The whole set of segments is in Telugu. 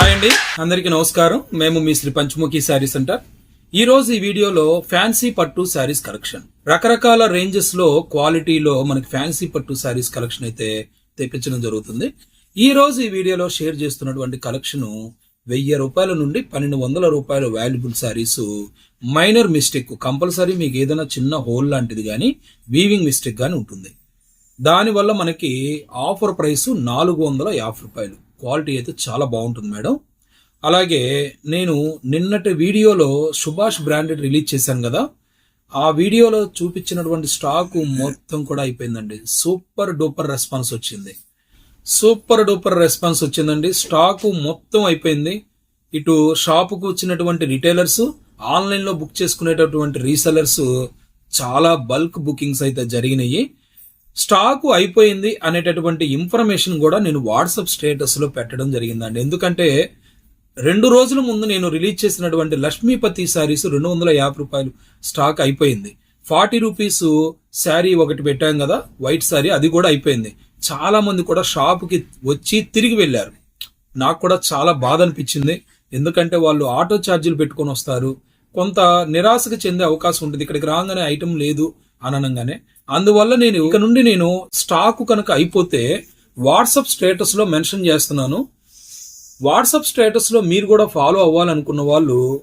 హాయ్ అండి. అందరికీ నమస్కారం. మేము మీ శ్రీ పంచముఖి శారీ సెంటర్. ఈ రోజు ఈ వీడియోలో ఫ్యాన్సీ పట్టు శారీస్ కలెక్షన్. రకరకాల రేంజెస్లో క్వాలిటీలో మనకి ఫ్యాన్సీ పట్టు శారీస్ కలెక్షన్ అయితే తెప్పించడం జరుగుతుంది. ఈ రోజు ఈ వీడియోలో షేర్ చేస్తున్నటువంటి కలెక్షన్ వెయ్యి రూపాయల నుండి పన్నెండు వందల రూపాయల valuable sarees minor mistake compulsory మీకు ఏదైనా చిన్న హోల్ లాంటిది కానీ వీవింగ్ మిస్టేక్ కానీ ఉంటుంది. దానివల్ల మనకి ఆఫర్ ప్రైస్ నాలుగు వందల యాభై రూపాయలు. క్వాలిటీ అయితే చాలా బాగుంటుంది మేడం. అలాగే నేను నిన్నటి వీడియోలో సుభాష్ బ్రాండెడ్ రిలీజ్ చేశాను కదా. ఆ వీడియోలో చూపించినటువంటి స్టాక్ మొత్తం కూడా అయిపోయిందండి. సూపర్ డూపర్ రెస్పాన్స్ వచ్చింది. సూపర్ డూపర్ రెస్పాన్స్ వచ్చిందండి. స్టాకు మొత్తం అయిపోయింది. ఇటు షాపుకు వచ్చినటువంటి రిటైలర్స్ ఆన్లైన్లో బుక్ చేసుకునేటటువంటి రీసెలర్స్ చాలా బల్క్ బుకింగ్స్ అయితే జరిగినాయి. స్టాకు అయిపోయింది అనేటటువంటి ఇన్ఫర్మేషన్ కూడా నేను వాట్సాప్ స్టేటస్లో పెట్టడం జరిగిందండి. ఎందుకంటే రెండు రోజుల ముందు నేను రిలీజ్ చేసినటువంటి లక్ష్మీపతి శారీస్ రెండు వందల యాభై రూపాయలు స్టాక్ అయిపోయింది. ఫార్టీ రూపీస్ శారీ ఒకటి పెట్టాం కదా వైట్ శారీ అది కూడా అయిపోయింది. చాలా మంది కూడా షాప్కి వచ్చి తిరిగి వెళ్ళారు. నాకు కూడా చాలా బాధ అనిపించింది. ఎందుకంటే వాళ్ళు ఆటో ఛార్జీలు పెట్టుకొని వస్తారు. కొంత నిరాశకు చెందే అవకాశం ఉంటుంది. ఇక్కడికి రాగానే ఐటమ్ లేదు అననంగానే అనగానే అందువల్ల నేను ఇక నుండి నేను స్టాక్ కనుక అయిపోతే వాట్సాప్ స్టేటస్లో మెన్షన్ చేస్తున్నాను. వాట్సాప్ స్టేటస్లో మీరు కూడా ఫాలో అవ్వాలనుకున్న వాళ్ళు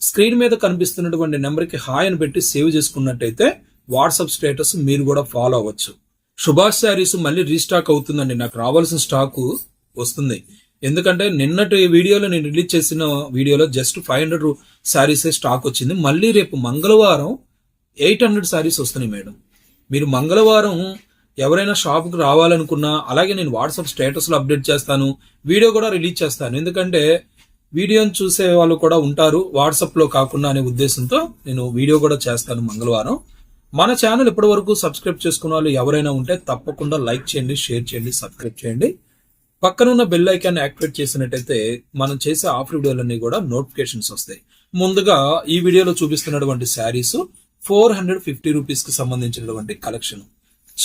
స్క్రీన్ మీద కనిపిస్తున్నటువంటి నెంబర్కి హాయ్ అని పెట్టి సేవ్ చేసుకున్నట్టయితే వాట్సాప్ స్టేటస్ మీరు కూడా ఫాలో అవ్వచ్చు. సుభాష్ శారీస్ మళ్ళీ రీస్టాక్ అవుతుందండి. నాకు రావాల్సిన స్టాకు వస్తుంది. ఎందుకంటే నిన్నటి వీడియోలో నేను రిలీజ్ చేసిన వీడియోలో జస్ట్ ఫైవ్ హండ్రెడ్ శారీసే స్టాక్ వచ్చింది. మళ్ళీ రేపు మంగళవారం ఎయిట్ హండ్రెడ్ శారీస్ వస్తున్నాయి మేడం. మీరు మంగళవారం ఎవరైనా షాప్కి రావాలనుకున్నా అలాగే నేను వాట్సాప్ స్టేటస్లో అప్డేట్ చేస్తాను వీడియో కూడా రిలీజ్ చేస్తాను. ఎందుకంటే వీడియోని చూసే వాళ్ళు కూడా ఉంటారు వాట్సాప్లో కాకుండా అనే ఉద్దేశంతో నేను వీడియో కూడా చేస్తాను మంగళవారం. మన ఛానల్ ఇప్పటి వరకు సబ్స్క్రైబ్ చేసుకున్న వాళ్ళు ఎవరైనా ఉంటే తప్పకుండా లైక్ చేయండి షేర్ చేయండి సబ్స్క్రైబ్ చేయండి. పక్కనున్న బెల్ ఐకాన్ యాక్టివేట్ చేసినట్టయితే మనం చేసే ఆఫర్ వీడియోలన్నీ కూడా నోటిఫికేషన్స్ వస్తాయి. ముందుగా ఈ వీడియోలో చూపిస్తున్నటువంటి శారీస్ ఫోర్ హండ్రెడ్ ఫిఫ్టీ రూపీస్కి సంబంధించినటువంటి కలెక్షన్.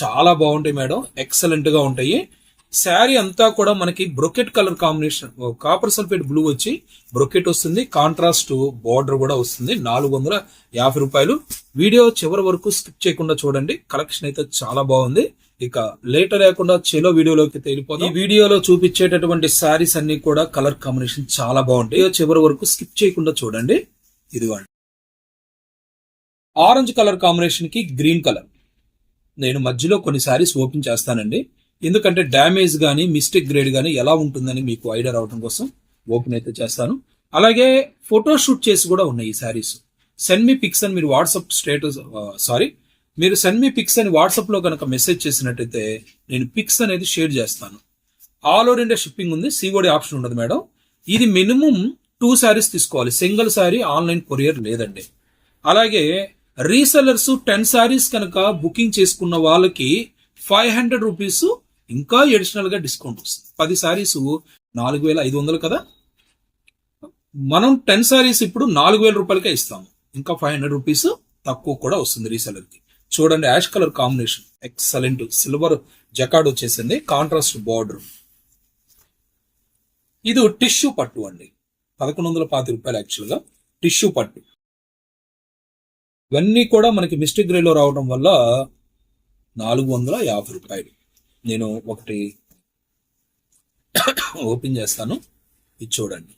చాలా బాగుంటాయి మేడం. ఎక్సలెంట్గా ఉంటాయి. శారీ అంతా కూడా మనకి brocade colour combination copper sulphate blue వచ్చి బ్రొకెట్ వస్తుంది. కాంట్రాస్ట్ బార్డర్ కూడా వస్తుంది. నాలుగు వందల యాభై రూపాయలు. వీడియో చివరి వరకు స్కిప్ చేయకుండా చూడండి. కలెక్షన్ అయితే చాలా బాగుంది. ఇక లేటర్ లేకుండా చెలో వీడియోలోకి తెలిపోతాం ఈ వీడియోలో చూపించేటటువంటి శారీస్ అన్ని కూడా కలర్ కాంబినేషన్ చాలా బాగుంటాయి. చివరి వరకు స్కిప్ చేయకుండా చూడండి. ఇదిగోండి. ఆరెంజ్ కలర్ కాంబినేషన్కి గ్రీన్ కలర్. నేను మధ్యలో కొన్ని శారీస్ ఓపెన్ చేస్తానండి. ఎందుకంటే డ్యామేజ్ కానీ మిస్టేక్ గ్రేడ్ కానీ ఎలా ఉంటుందని మీకు ఐడియా రావడం కోసం ఓపెన్ అయితే చేస్తాను. అలాగే ఫోటో షూట్ చేసి కూడా ఉన్నాయి ఈ శారీస్ సెండ్ మీ పిక్స్ అని మీరు వాట్సాప్ స్టేటస్ సారీ. మీరు సెండ్ మీ పిక్స్ అని వాట్సాప్లో కనుక మెసేజ్ చేసినట్టయితే నేను పిక్స్ అనేది షేర్ చేస్తాను. ఆల్ ఓవర్ ఇండియా షిప్పింగ్ ఉంది. సిఓడి ఆప్షన్ ఉండదు మేడం. ఇది మినిమం టూ శారీస్ తీసుకోవాలి. సింగిల్ శారీ ఆన్లైన్ కొరియర్ లేదండి. అలాగే రీసెలర్స్ టెన్ శారీస్ కనుక బుకింగ్ చేసుకున్న వాళ్ళకి ఫైవ్ హండ్రెడ్ రూపీస్ ఇంకా అడిషనల్గా డిస్కౌంట్ వస్తుంది. పది శారీస్ నాలుగు వేల ఐదు వందలు కదా? మనం టెన్ శారీస్ ఇప్పుడు నాలుగు వేల రూపాయలకే ఇస్తాము. ఇంకా ఫైవ్ హండ్రెడ్ రూపీస్ తక్కువ కూడా వస్తుంది రీసెలర్కి చూడండి ash colour combination. Excellent silver jacquard వచ్చేసింది. కాంట్రాస్ట్ బార్డర్ ఇది టిష్యూ పట్టు అండి. పదకొండు వందల పాతి రూపాయలు యాక్చువల్గా టిష్యూ పట్టు. ఇవన్నీ కూడా మనకి మిస్టేక్ గ్రేలో రావడం వల్ల నాలుగు వందల యాభై రూపాయలు. నేను ఒకటి ఓపెన్ చేస్తాను. ఇది చూడండి.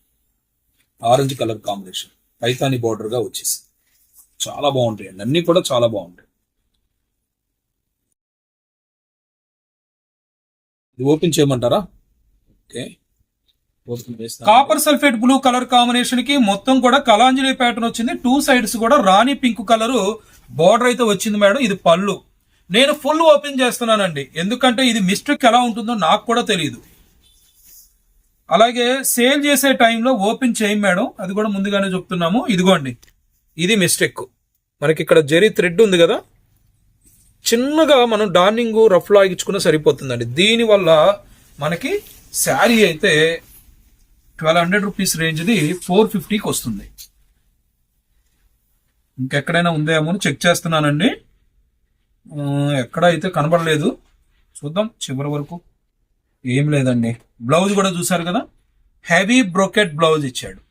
Orange colour combination. పైతాని బార్డర్గా వచ్చేసి. చాలా బాగుంటాయి అండి. అన్నీ కూడా చాలా బాగుంటాయి. ఇది ఓపెన్ చేయమంటారా? Okay. Copper sulphate blue colour కాంబినేషన్కి మొత్తం కూడా కలాంజలి ప్యాటర్న్ వచ్చింది. టూ సైడ్స్ కూడా రాణి పింక్ కలర్ బార్డర్ అయితే వచ్చింది మేడం. ఇది పళ్ళు. నేను ఫుల్ ఓపెన్ చేస్తున్నానండి. ఎందుకంటే ఇది మిస్టేక్ ఎలా ఉంటుందో నాకు కూడా తెలియదు అలాగే సేల్ చేసే టైంలో ఓపెన్ చేయం మేడం. అది కూడా ముందుగానే చెప్తున్నాము. ఇదిగోండి. ఇది మిస్టేక్. మనకి ఇక్కడ జెరీ థ్రెడ్ ఉంది కదా? చిన్నగా మనం డార్నింగ్ రఫ్ లాగించుకున్న సరిపోతుందండి. దీనివల్ల మనకి శారీ అయితే ట్వెల్వ్ హండ్రెడ్ రూపీస్ రేంజ్ది ఫోర్ ఫిఫ్టీకి వస్తుంది. ఇంకెక్కడైనా ఉందేమో అని చెక్ చేస్తున్నానండి. ఎక్కడ అయితే కనబడలేదు చూద్దాం చివరి వరకు. ఏం లేదండి. బ్లౌజ్ కూడా చూసారు కదా? హెవీ బ్రోకెట్ బ్లౌజ్ ఇచ్చాడు.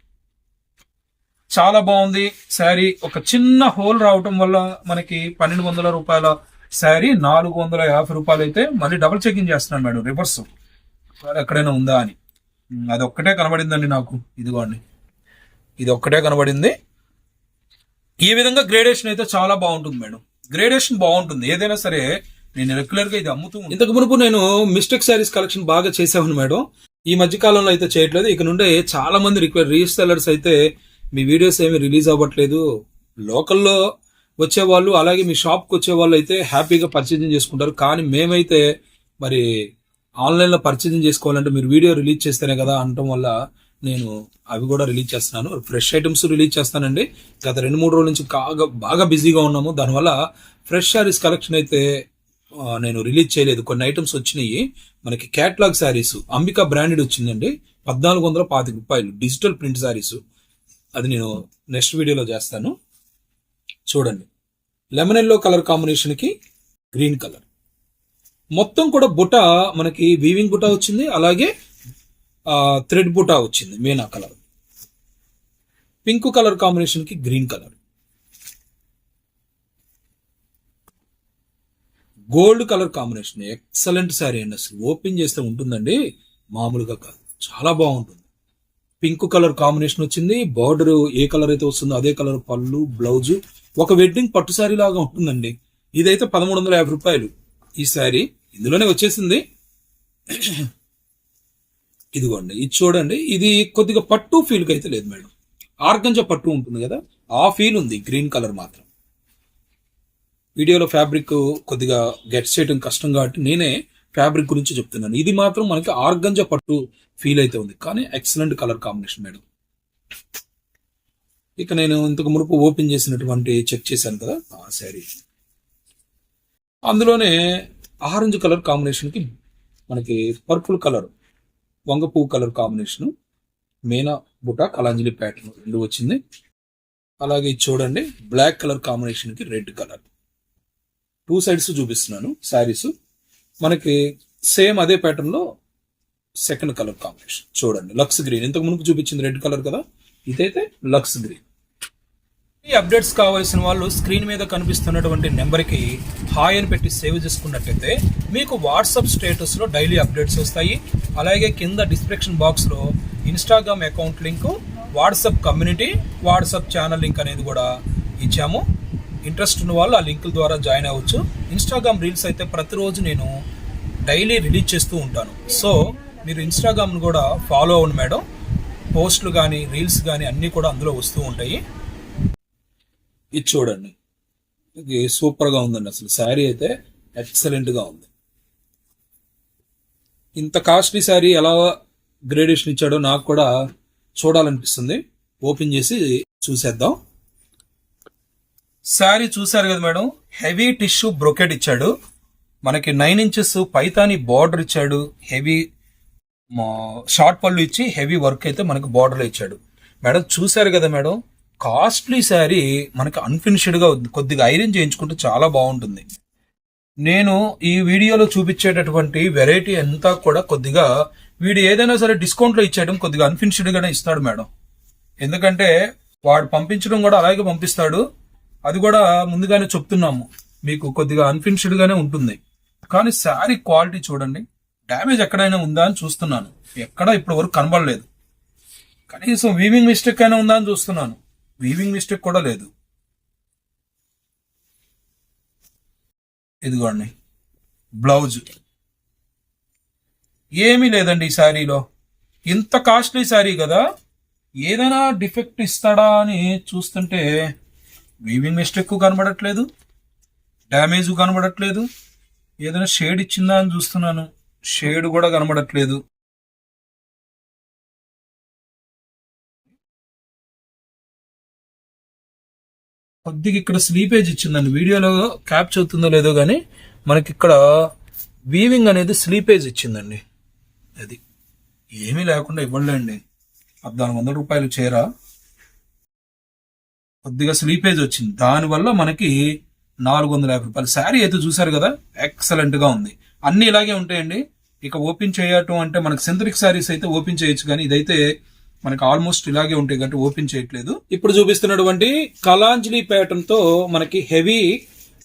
చాలా బాగుంది శారీ. ఒక చిన్న హోల్ రావటం వల్ల మనకి పన్నెండు వందల రూపాయల శారీ నాలుగు వందల యాభై రూపాయలు అయితే మళ్ళీ డబుల్ చెకింగ్ చేస్తున్నాను మేడం రివర్స్. ఎక్కడైనా ఉందా అని. అది ఒక్కటే కనబడిందండి నాకు. ఇదిగోండి. ఇది ఒక్కటే కనబడింది. ఈ విధంగా గ్రేడేషన్ అయితే చాలా బాగుంటుంది మేడం. గ్రేడేషన్ బాగుంటుంది. ఏదైనా సరే నేను రెగ్యులర్గా ఇది అమ్ముతూ ఇంతకు మునుపు నేను మిస్టేక్ శారీస్ కలెక్షన్ బాగా చేసాను మేడం. ఈ మధ్య కాలంలో అయితే చేయట్లేదు. ఇక నుండి చాలా మంది రిక్వైర్ రీసెలర్స్ అయితే మీ వీడియోస్ ఏమి రిలీజ్ అవ్వట్లేదు. లోకల్లో వచ్చేవాళ్ళు అలాగే మీ షాప్కి వచ్చే వాళ్ళు అయితే హ్యాపీగా పర్చేజింగ్ చేసుకుంటారు. కానీ మేమైతే మరి ఆన్లైన్లో పరిచయం చేసుకోవాలంటే మీరు వీడియో రిలీజ్ చేస్తేనే కదా అనటం వల్ల నేను అవి కూడా రిలీజ్ చేస్తున్నాను. ఫ్రెష్ ఐటమ్స్ రిలీజ్ చేస్తానండి. గత రెండు మూడు రోజుల నుంచి కాగా బాగా బిజీగా ఉన్నాము. దానివల్ల ఫ్రెష్ శారీస్ కలెక్షన్ అయితే నేను రిలీజ్ చేయలేదు. కొన్ని ఐటమ్స్ వచ్చినాయి. మనకి క్యాట్లాగ్ శారీస్ అంబికా బ్రాండెడ్ వచ్చిందండి. పద్నాలుగు వందల పాతిక రూపాయలు. Digital print sarees. అది నేను నెక్స్ట్ వీడియోలో చేస్తాను. చూడండి. లెమన్ ఎల్లో కలర్ కాంబినేషన్కి గ్రీన్ కలర్. మొత్తం కూడా బుట మనకి వీవింగ్ బుట్ట వచ్చింది అలాగే థ్రెడ్ బుట వచ్చింది మీనా కలర్ పింక్ కలర్ కాంబినేషన్కి green colour gold colour combination excellent saree అండి అసలు. ఓపెన్ చేస్తే ఉంటుందండి మామూలుగా కాదు. చాలా బాగుంటుంది. పింక్ కలర్ కాంబినేషన్ వచ్చింది బార్డర్ ఏ కలర్ అయితే వస్తుందో అదే కలర్ పళ్ళు బ్లౌజ్ ఒక వెడ్డింగ్ పట్టు శారీ లాగా ఉంటుందండి. ఇదైతే పదమూడు వందల యాభై రూపాయలు ఈ శారీ ఇందులోనే వచ్చేసింది. ఇదిగోండి ఇది చూడండి ఇది కొద్దిగా పట్టు ఫీల్ అయితే లేదు మేడం. ఆర్గంజా పట్టు ఉంటుంది కదా ఆ ఫీల్ ఉంది గ్రీన్ కలర్ మాత్రం. వీడియోలో ఫ్యాబ్రిక్ కొద్దిగా గెట్ చేయడం కష్టం కాబట్టి నేనే ఫ్యాబ్రిక్ గురించి చెప్తున్నాను. ఇది మాత్రం మనకి ఆర్గంజా పట్టు ఫీల్ అయితే ఉంది కానీ ఎక్సలెంట్ కలర్ కాంబినేషన్ మేడం. ఇక నేను ఇంతకు మునుపు ఓపెన్ చేసినటువంటి చెక్ చేశాను కదా ఆ శారీ అందులోనే ఆరెంజ్ కలర్ కాంబినేషన్కి మనకి పర్పుల్ కలర్ వంగపువ్వు కలర్ కాంబినేషన్ మేనా బుట కలాంజలి ప్యాటర్న్ రెండు వచ్చింది. అలాగే చూడండి బ్లాక్ కలర్ కాంబినేషన్కి రెడ్ కలర్ టూ సైడ్స్ చూపిస్తున్నాను శారీస్ మనకి సేమ్ అదే ప్యాటర్న్లో సెకండ్ కలర్ కాంబినేషన్ చూడండి లక్స్ గ్రీన్ ఇంతకు మునుపు చూపించింది రెడ్ కలర్ కదా? ఇదైతే లక్స్ గ్రీన్ ఈ అప్డేట్స్ కావాల్సిన వాళ్ళు స్క్రీన్ మీద కనిపిస్తున్నటువంటి నెంబర్కి హాయ్ అని పెట్టి సేవ్ చేసుకున్నట్టయితే మీకు వాట్సాప్ స్టేటస్లో డైలీ అప్డేట్స్ వస్తాయి. అలాగే కింద డిస్క్రిప్షన్ బాక్స్లో Instagram account link WhatsApp community WhatsApp channel link అనేది కూడా ఇచ్చాము. ఇంట్రెస్ట్ ఉన్న వాళ్ళు ఆ లింకుల ద్వారా జాయిన్ అవ్వచ్చు. ఇన్స్టాగ్రామ్ రీల్స్ అయితే ప్రతిరోజు నేను డైలీ రిలీజ్ చేస్తూ ఉంటాను. సో మీరు ఇన్స్టాగ్రామ్ను కూడా ఫాలో అవ్వండి మేడం. పోస్టులు కానీ రీల్స్ కానీ అన్నీ కూడా అందులో వస్తూ ఉంటాయి. ఇది చూడండి. ఇది సూపర్గా ఉందండి అసలు. శారీ అయితే ఎక్సలెంట్గా ఉంది. ఇంత కాస్ట్లీ శారీ ఎలా గ్రేడేషన్ ఇచ్చాడో నాకు కూడా చూడాలనిపిస్తుంది. ఓపెన్ చేసి చూసేద్దాం. శారీ చూశారు కదా మేడం. హెవీ టిష్యూ బ్రొకెట్ ఇచ్చాడు. మనకి నైన్ ఇంచెస్ పైతాని బార్డర్ ఇచ్చాడు. హెవీ షార్ట్ పళ్ళు ఇచ్చి హెవీ వర్క్ అయితే మనకి బార్డర్ ఇచ్చాడు. మేడం చూశారు కదా మేడం. కాస్ట్లీ శారీ మనకి అన్ఫినిష్డ్గా ఉంది. కొద్దిగా ఐరన్ చేయించుకుంటే చాలా బాగుంటుంది. నేను ఈ వీడియోలో చూపించేటటువంటి వెరైటీ అంతా కూడా కొద్దిగా వీడు ఏదైనా సరే డిస్కౌంట్లో ఇచ్చేయడం కొద్దిగా అన్ఫినిష్డ్గానే ఇస్తాడు మేడం. ఎందుకంటే వాడు పంపించడం కూడా అలాగే పంపిస్తాడు. అది కూడా ముందుగానే చెప్తున్నాము. మీకు కొద్దిగా అన్ఫినిష్డ్గానే ఉంటుంది. కానీ శారీ క్వాలిటీ చూడండి. డ్యామేజ్ ఎక్కడైనా ఉందా అని చూస్తున్నాను. ఎక్కడా ఇప్పటి వరకు కనబడలేదు. కనీసం వీవింగ్ మిస్టేక్ అయినా ఉందా అని చూస్తున్నాను. వీవింగ్ మిస్టేక్ కూడా లేదు. ఇదిగోండి. బ్లౌజ్. ఏమీ లేదండి ఈ శారీలో. ఇంత కాస్ట్లీ శారీ కదా. ఏదైనా డిఫెక్ట్ ఇస్తాడా అని చూస్తుంటే వీవింగ్ మిస్టేక్ కనబడట్లేదు. డ్యామేజ్ కనబడట్లేదు. ఏదైనా షేడ్ ఇచ్చిందా అని చూస్తున్నాను. షేడ్ కూడా కనబడట్లేదు. కొద్దిగా ఇక్కడ స్లీపేజ్ ఇచ్చిందండి. వీడియోలో క్యాప్చర్ అవుతుందో లేదో కానీ మనకి ఇక్కడ వీవింగ్ అనేది స్లీపేజ్ ఇచ్చిందండి. అది ఏమీ లేకుండా ఇవ్వలేండి. పద్నాలుగు వందల రూపాయలు చేరా కొద్దిగా స్లీపేజ్ వచ్చింది. దానివల్ల మనకి నాలుగు వందల యాభై రూపాయలు. శారీ అయితే చూసారు కదా ఎక్సలెంట్గా ఉంది. అన్నీ ఇలాగే ఉంటాయండి. ఇక ఓపెన్ చేయటం అంటే మనకి సింథటిక్ శారీస్ అయితే ఓపెన్ చేయొచ్చు కానీ ఇదైతే మనకి ఆల్మోస్ట్ ఇలాగే ఉంటాయి కాబట్టి ఓపెన్ చేయట్లేదు. ఇప్పుడు చూపిస్తున్నటువంటి కలాంజలి ప్యాటర్న్తో మనకి హెవీ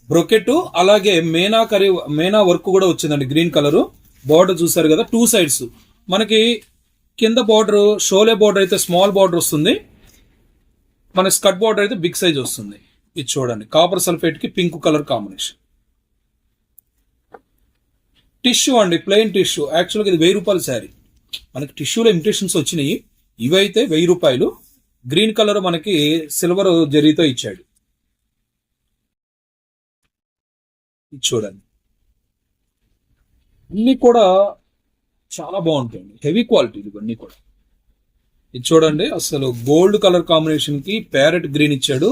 బ్రొకెట్ అలాగే మేనా కరీ మేనా వర్క్ కూడా వచ్చిందండి గ్రీన్ కలర్ బార్డర్ చూసారు కదా టూ సైడ్స్ మనకి కింద బార్డర్ షోలే బార్డర్ అయితే స్మాల్ బార్డర్ వస్తుంది. మన స్కట్ బార్డర్ అయితే బిగ్ సైజ్ వస్తుంది. ఇది చూడండి కాపర్ సల్ఫేట్కి పింక్ కలర్ కాంబినేషన్ టిష్యూ అండి ప్లెయిన్ టిష్యూ యాక్చువల్గా ఇది వెయ్యి రూపాయల శారీ. మనకి టిష్యూలో ఇమిటేషన్స్ వచ్చినాయి. ఇవైతే వెయ్యి రూపాయలు. గ్రీన్ కలర్ మనకి సిల్వర్ జరీతో ఇచ్చాడు. ఇది చూడండి. అన్ని కూడా చాలా బాగుంటాయండి. హెవీ క్వాలిటీ ఇవన్నీ కూడా. ఇది చూడండి అసలు గోల్డ్ కలర్ కాంబినేషన్కి ప్యారెట్ గ్రీన్ ఇచ్చాడు.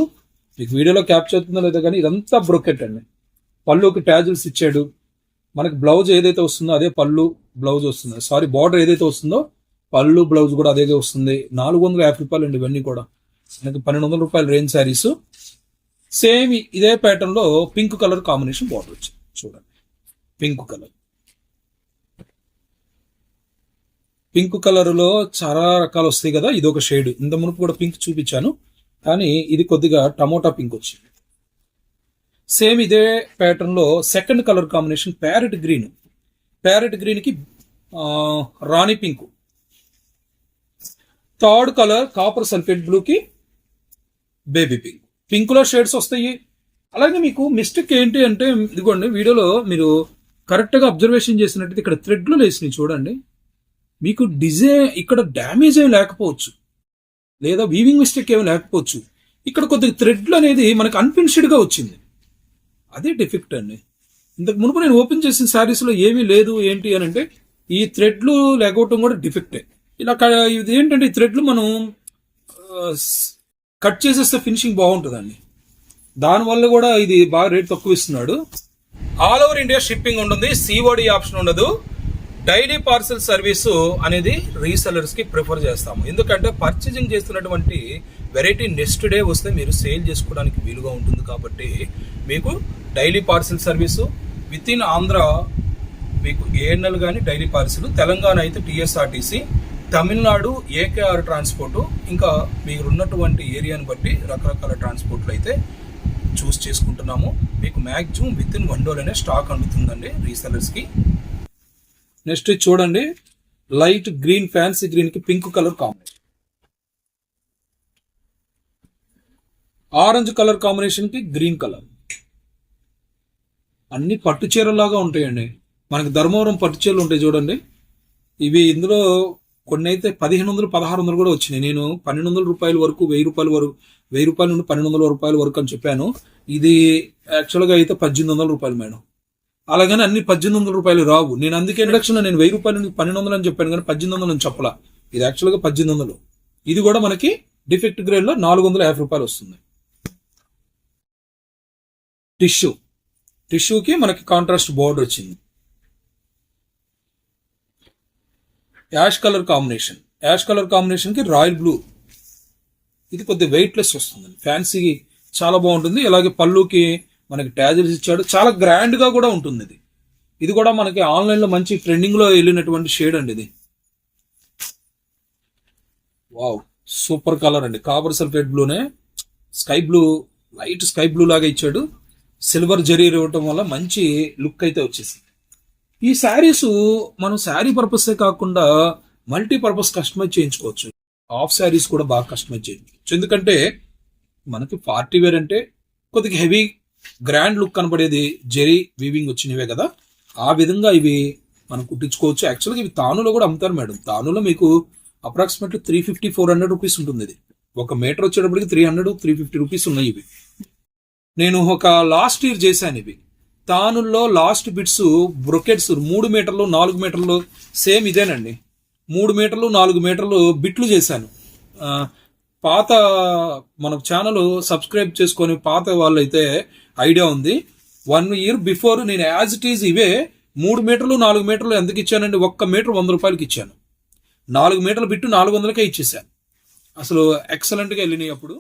మీకు వీడియోలో క్యాప్చర్ అవుతుందో లేదో కానీ ఇదంతా బ్రొకెట్ అండి. పళ్ళుకి ట్యాజిల్స్ ఇచ్చాడు. మనకి బ్లౌజ్ ఏదైతే వస్తుందో అదే పళ్ళు బ్లౌజ్ వస్తుందో. సారీ బార్డర్ ఏదైతే వస్తుందో పళ్ళు బ్లౌజ్ కూడా అదే వస్తుంది. నాలుగు వందల యాభై రూపాయలు అండి ఇవన్నీ కూడా. మనకి పన్నెండు వందల రూపాయలు రేంజ్ శారీస్ సేమ్ ఇదే ప్యాటర్న్లో పింక్ కలర్ కాంబినేషన్ బార్డర్ వచ్చింది చూడండి. పింక్ కలర్ పింక్ కలర్లో చాలా రకాలు వస్తాయి కదా ఇది ఒక షేడ్ ఇంత మునుపు కూడా పింక్ చూపించాను. కానీ ఇది కొద్దిగా టమోటా పింక్ వచ్చింది. సేమ్ ఇదే ప్యాటర్న్లో second colour combination parrot green parrot గ్రీన్కి rani pink third colour copper sulphate బ్లూకి బేబీ పింక్. పింక్లో షేడ్స్ వస్తాయి. అలాగే మీకు మిస్టేక్ ఏంటి అంటే ఇదిగోండి వీడియోలో మీరు కరెక్ట్గా అబ్జర్వేషన్ చేసినట్టు ఇక్కడ థ్రెడ్లు వేసినాయి చూడండి. మీకు డిజైన్ ఇక్కడ డ్యామేజ్ ఏమి లేకపోవచ్చు. లేదా వీవింగ్ మిస్టేక్ ఏమి లేకపోవచ్చు. ఇక్కడ కొద్దిగా థ్రెడ్లు అనేది మనకు అన్ఫినిష్డ్గా వచ్చింది. అదే డిఫెక్ట్ అండి. ఇంతకు మునుపు నేను ఓపెన్ చేసిన శారీస్లో ఏమీ లేదు ఏంటి అని అంటే ఈ థ్రెడ్లు లేకపోవటం కూడా డిఫెక్టే ఇలా క- ఇది ఏంటంటే ఈ థ్రెడ్లు మనం కట్ చేసేస్తే ఫినిషింగ్ బాగుంటుందండి. దానివల్ల కూడా ఇది బాగా రేట్ తక్కువ ఇస్తున్నాడు ఆల్ ఓవర్ ఇండియా షిప్పింగ్ ఉంటుంది సిఓడి ఆప్షన్ ఉండదు. డైలీ పార్సల్ సర్వీసు అనేది రీసెలర్స్కి ప్రిఫర్ చేస్తాము. ఎందుకంటే పర్చేజింగ్ చేస్తున్నటువంటి వెరైటీ నెక్స్ట్ డే వస్తే మీరు సేల్ చేసుకోవడానికి వీలుగా ఉంటుంది కాబట్టి మీకు daily parcel service within Andhra మీకు ఏఎన్ఎల్ కానీ డైలీ పార్సిల్ తెలంగాణ అయితే టీఎస్ఆర్టీసీ తమిళనాడు ఏకేఆర్ ట్రాన్స్పోర్ట్ ఇంకా మీరు ఉన్నటువంటి ఏరియాని బట్టి రకరకాల ట్రాన్స్పోర్ట్లు అయితే చూస్ చేసుకుంటున్నాము. మీకు మ్యాక్సిమం విత్ ఇన్ వన్ డోలోనే స్టాక్ అందుతుందండి రీసెలర్స్కి నెక్స్ట్ ఇది చూడండి లైట్ గ్రీన్ ఫ్యాన్సీ గ్రీన్కి pink colour combination. Orange colour కాంబినేషన్కి గ్రీన్ కలర్. అన్ని పట్టు చీరలాగా ఉంటాయండి. మనకి ధర్మవరం పట్టు చీరలు ఉంటాయి చూడండి. ఇవి ఇందులో కొన్ని అయితే పదిహేను వందలు పదహారు వందలు కూడా వచ్చినాయి. నేను పన్నెండు వందల రూపాయల వరకు వెయ్యి రూపాయల వరకు వెయ్యి రూపాయల నుండి పన్నెండు వందల రూపాయల వరకు అని చెప్పాను. ఇది యాక్చువల్గా అయితే పద్దెనిమిది వందల రూపాయలు మేడం. అలాగని అన్ని పద్దెనిమిది వందల రూపాయలు రావు. నేను అందుకే ఇంట్రడక్షన్ నేను వెయ్యి రూపాయల నుండి పన్నెండు వందలు అని చెప్పాను కానీ పద్దెనిమిది వందలు అని చెప్పలా. ఇది యాక్చువల్గా పద్దెనిమిది వందలు ఇది కూడా మనకి డిఫెక్ట్ గ్రేడ్లో నాలుగు వందల యాభై రూపాయలు వస్తుంది. టిష్యూ టిష్యూకి మనకి కాంట్రాస్ట్ బోర్డు వచ్చింది. Ash colour combination. Ash colour కాంబినేషన్కి రాయల్ బ్లూ. ఇది కొద్దిగా వెయిట్లెస్ వస్తుంది ఫ్యాన్సీ చాలా బాగుంటుంది. అలాగే పళ్ళుకి మనకి ట్యాజల్స్ ఇచ్చాడు. చాలా గ్రాండ్గా కూడా ఉంటుంది ఇది. ఇది కూడా మనకి ఆన్లైన్లో మంచి ట్రెండింగ్లో వెళ్ళినటువంటి షేడ్ అండి ఇది. వావ్! సూపర్ కలర్ అండి. Copper sulphate బ్లూనే. Sky blue light sky blue లాగా ఇచ్చాడు. సిల్వర్ జరీ ఇవ్వటం వల్ల మంచి లుక్ అయితే వచ్చేసింది. ఈ శారీస్ మనం శారీ పర్పసే కాకుండా మల్టీ పర్పస్ కస్టమైజ్ చేయించుకోవచ్చు. హాఫ్ శారీస్ కూడా బాగా కస్టమైజ్ చేయించుకోవచ్చు. ఎందుకంటే మనకి పార్టీ వేర్ అంటే కొద్దిగా హెవీ గ్రాండ్ లుక్ కనబడేది జెరీ వీవింగ్ వచ్చినవే కదా. ఆ విధంగా ఇవి మనం కుట్టించుకోవచ్చు. యాక్చువల్గా ఇవి తానులో కూడా అమ్ముతారు మేడం. తానులో మీకు approximately three fifty four hundred rupees ఉంటుంది. ఇది ఒక మీటర్ వచ్చేటప్పటికి three hundred three fifty rupees ఉన్నాయి ఇవి. నేను ఒక లాస్ట్ ఇయర్ చేశాను ఇవి. తానుల్లో లాస్ట్ బిట్స్ బ్రొకెట్స్ మూడు మీటర్లు నాలుగు మీటర్లు సేమ్ ఇదేనండి. మూడు మీటర్లు నాలుగు మీటర్లు బిట్లు చేశాను. పాత మన ఛానల్ సబ్స్క్రైబ్ చేసుకొని పాత వాళ్ళైతే ఐడియా ఉంది. వన్ ఇయర్ బిఫోర్ నేను యాజ్ ఇట్ ఈజ్ ఇవే మూడు మీటర్లు నాలుగు మీటర్లు ఎందుకు ఇచ్చానండి? ఒక్క మీటర్ వంద రూపాయలకి ఇచ్చాను. నాలుగు మీటర్లు బిట్టు నాలుగు వందలకే ఇచ్చేసాను అసలు ఎక్సలెంట్గా వెళ్ళినాయి అప్పుడు.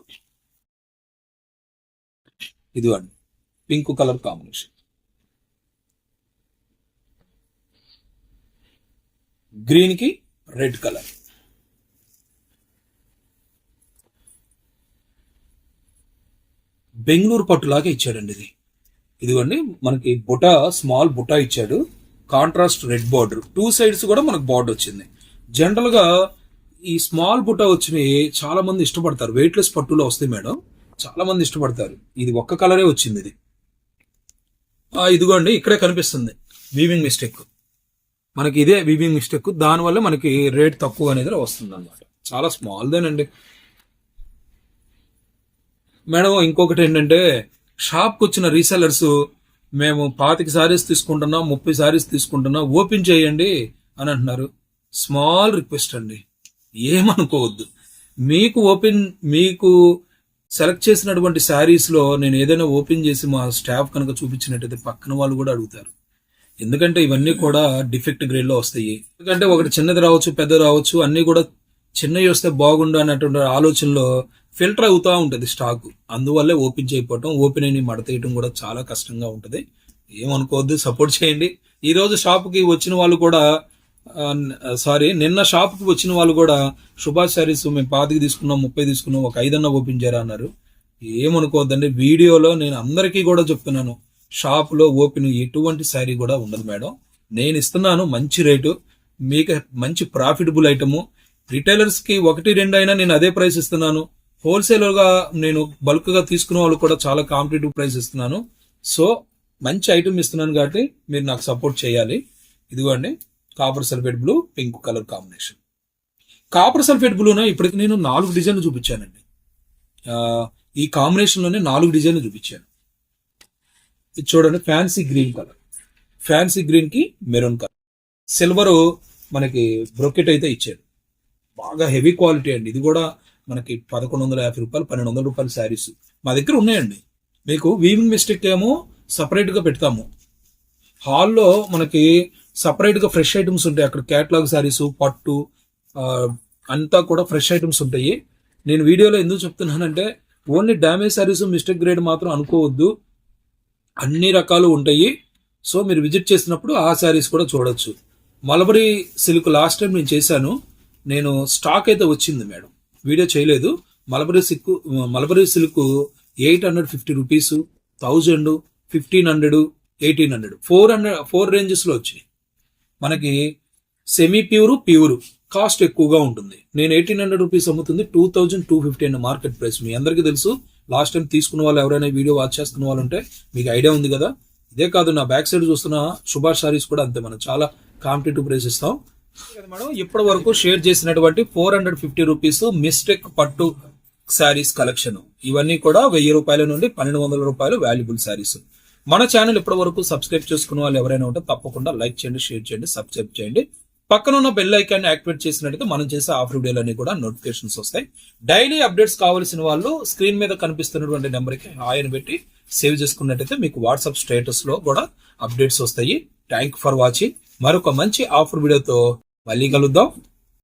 ఇదిగోండి పింక్ కలర్ కాంబినేషన్. గ్రీన్కి రెడ్ కలర్. బెంగళూరు పట్టులాగా ఇచ్చాడండి ఇది. ఇదిగోండి మనకి బుటా స్మాల్ బుటా ఇచ్చాడు. Contrast red border. Two sides కూడా మనకు బార్డర్ వచ్చింది. జనరల్గా ఈ స్మాల్ బుటా వచ్చినవి చాలా మంది ఇష్టపడతారు. వెయిట్లెస్ పట్టులో వస్తాయి మేడం. చాలా మంది ఇష్టపడతారు. ఇది ఒక్క కలరే వచ్చింది ఇది. ఇదిగోండి ఇక్కడే కనిపిస్తుంది. వీవింగ్ మిస్టేక్ మనకి ఇదే వీవింగ్ మిస్టేక్ దానివల్ల మనకి రేట్ తక్కువ అనేది వస్తుంది అనమాట చాలా స్మాల్దేనండి మేడం ఇంకొకటి ఏంటంటే షాప్కి వచ్చిన రీసెలర్స్ మేము పాతిక సారీస్ తీసుకుంటున్నాం ముప్పై సారీస్ తీసుకుంటున్నాం ఓపెన్ చేయండి అని అంటున్నారు. స్మాల్ రిక్వెస్ట్ అండి. ఏమనుకోవద్దు. మీకు ఓపెన్ మీకు సెలెక్ట్ చేసినటువంటి శారీస్లో నేను ఏదైనా ఓపెన్ చేసి మా స్టాఫ్ కనుక చూపించినట్టయితే పక్కన వాళ్ళు కూడా అడుగుతారు. ఎందుకంటే ఇవన్నీ కూడా డిఫెక్ట్ గ్రేడ్లో వస్తాయి. ఎందుకంటే ఒకటి చిన్నది రావచ్చు పెద్దది రావచ్చు అన్ని కూడా చిన్నవి వస్తే బాగుండు అన్నటువంటి ఆలోచనలో ఫిల్టర్ అవుతూ ఉంటుంది స్టాక్ అందువల్లే ఓపెన్ చేయకపోవటం ఓపెన్ అయిన మడతేయటం కూడా చాలా కష్టంగా ఉంటుంది. ఏమనుకోవద్దు సపోర్ట్ చేయండి. ఈరోజు షాప్కి వచ్చిన వాళ్ళు కూడా సారీ నిన్న షాప్కి వచ్చిన వాళ్ళు కూడా సుభాష్ శారీస్ మేము పాతికి తీసుకున్నాం ముప్పై తీసుకున్నాం ఒక ఐదన్న ఓపెన్ చేయరా అన్నారు. ఏమనుకోవద్దండి వీడియోలో నేను అందరికీ కూడా చెప్తున్నాను. షాప్లో ఓపెన్ ఎటువంటి శారీ కూడా ఉండదు మేడం. నేను ఇస్తున్నాను మంచి రేటు మీకు మంచి ప్రాఫిటబుల్ ఐటము రిటైలర్స్కి ఒకటి రెండు అయినా నేను అదే ప్రైస్ ఇస్తున్నాను. హోల్సేలర్గా నేను బల్క్గా తీసుకునే తీసుకున్న వాళ్ళు కూడా చాలా కాంపిటేటివ్ ప్రైస్ ఇస్తున్నాను. సో మంచి ఐటమ్ ఇస్తున్నాను కాబట్టి మీరు నాకు సపోర్ట్ చేయాలి. ఇదిగోండి copper sulphate blue pink colour combination copper sulphate బ్లూన ఇప్పటికి నేను నాలుగు డిజైన్లు చూపించానండి. ఈ కాంబినేషన్లోనే నాలుగు డిజైన్లు చూపించాను. ఇది చూడండి ఫ్యాన్సీ గ్రీన్ కలర్ ఫ్యాన్సీ గ్రీన్కి మెరూన్ కలర్ సిల్వర్ మనకి బ్రొకెట్ అయితే ఇచ్చాడు బాగా హెవీ క్వాలిటీ అండి. ఇది కూడా మనకి పదకొండు వందల యాభై రూపాయలు పన్నెండు వందల రూపాయల శారీస్ మా దగ్గర ఉన్నాయండి. మీకు వీవింగ్ మిస్టేక్ ఏమో సపరేట్గా పెడతాము. హాల్లో మనకి సపరేట్గా ఫ్రెష్ ఐటమ్స్ ఉంటాయి. అక్కడ క్యాట్లాగ్ శారీస్ పట్టు అంతా కూడా ఫ్రెష్ ఐటమ్స్ ఉంటాయి. నేను వీడియోలో ఎందుకు చెప్తున్నానంటే only damage sarees mistake grade మాత్రం అనుకోవద్దు. అన్ని రకాలు ఉంటాయి. సో మీరు విజిట్ చేసినప్పుడు ఆ శారీస్ కూడా చూడొచ్చు. మలబరీ సిల్క్ లాస్ట్ టైం నేను చేశాను. నేను స్టాక్ అయితే వచ్చింది మేడం. వీడియో చేయలేదు. Mulberry silk mulberry silk eight hundred fifty rupees thousand fifteen hundred eighteen hundred. Four hundred four రేంజెస్లో వచ్చినాయి మనకి సెమీ ప్యూర్ ప్యూర్ కాస్ట్ ఎక్కువగా ఉంటుంది. నేను eighteen hundred rupees అమ్ముతుంది. Two thousand two fifty and market price మీ అందరికీ తెలుసు. లాస్ట్ టైం తీసుకున్న వాళ్ళు ఎవరైనా వీడియో వాచ్ చేస్తున్న వాళ్ళు ఉంటే మీకు ఐడియా ఉంది కదా? ఇదే కాదు నా బ్యాక్ సైడ్ చూస్తున్న సుభాష్ సారీస్ కూడా అంతే మనం చాలా కాంపిటేటివ్ ప్రైస్ ఇస్తాం. మేడం ఇప్పటి వరకు షేర్ చేసినటువంటి four hundred fifty rupees mistake పట్టు శారీస్ కలెక్షన్ ఇవన్నీ కూడా వెయ్యి రూపాయల నుండి పన్నెండు వందల రూపాయలు వాల్యుబుల్ శారీస్ మన ఛానల్ ఇప్పటి వరకు సబ్స్క్రైబ్ చేసుకున్న వాళ్ళు ఎవరైనా ఉంటే తప్పకుండా లైక్ చేయండి షేర్ చేయండి సబ్స్క్రైబ్ చేయండి. పక్కన ఉన్న బెల్ ఐకాన్ యాక్టివేట్ చేసినట్టయితే మనం చేసే ఆఫర్ వీడియోలన్నీ కూడా నోటిఫికేషన్స్ వస్తాయి. డైలీ అప్డేట్స్ కావాల్సిన వాళ్ళు స్క్రీన్ మీద కనిపిస్తున్నటువంటి నెంబర్కి హాయ్ అని పెట్టి సేవ్ చేసుకున్నట్టయితే మీకు వాట్సాప్ స్టేటస్లో కూడా అప్డేట్స్ వస్తాయి. థ్యాంక్ ఫర్ వాచింగ్ మరొక మంచి ఆఫర్ వీడియోతో మళ్ళీ కలుద్దాం.